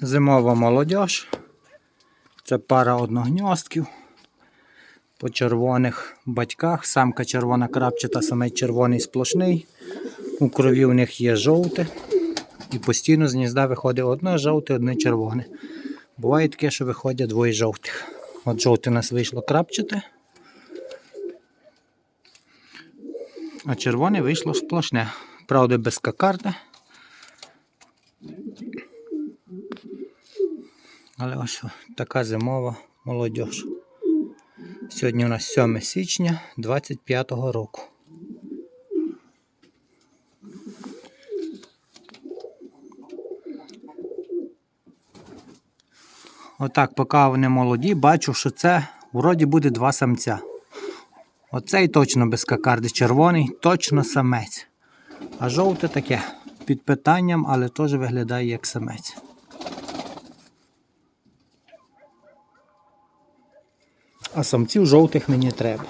Зимова молодіж. Це пара одногньостків. По червоних батьках. Самка червона крапчата, самець червоний сплошний. У крові у них є жовте. І постійно з гнізда виходить одне жовте, одне червоне. Буває таке, що виходять двоє жовтих. От жовте у нас вийшло крапчате. А червоне вийшло сплошне. Правда, без кокарди. Але ось така зимова молодіж. Сьогодні у нас 7 січня 25-го року. Отак, поки вони молоді, бачу, що це вроді буде два самця. Оцей точно без кокарди, червоний, точно самець. А жовте таке під питанням, але теж виглядає як самець. А самців жовтих мені треба.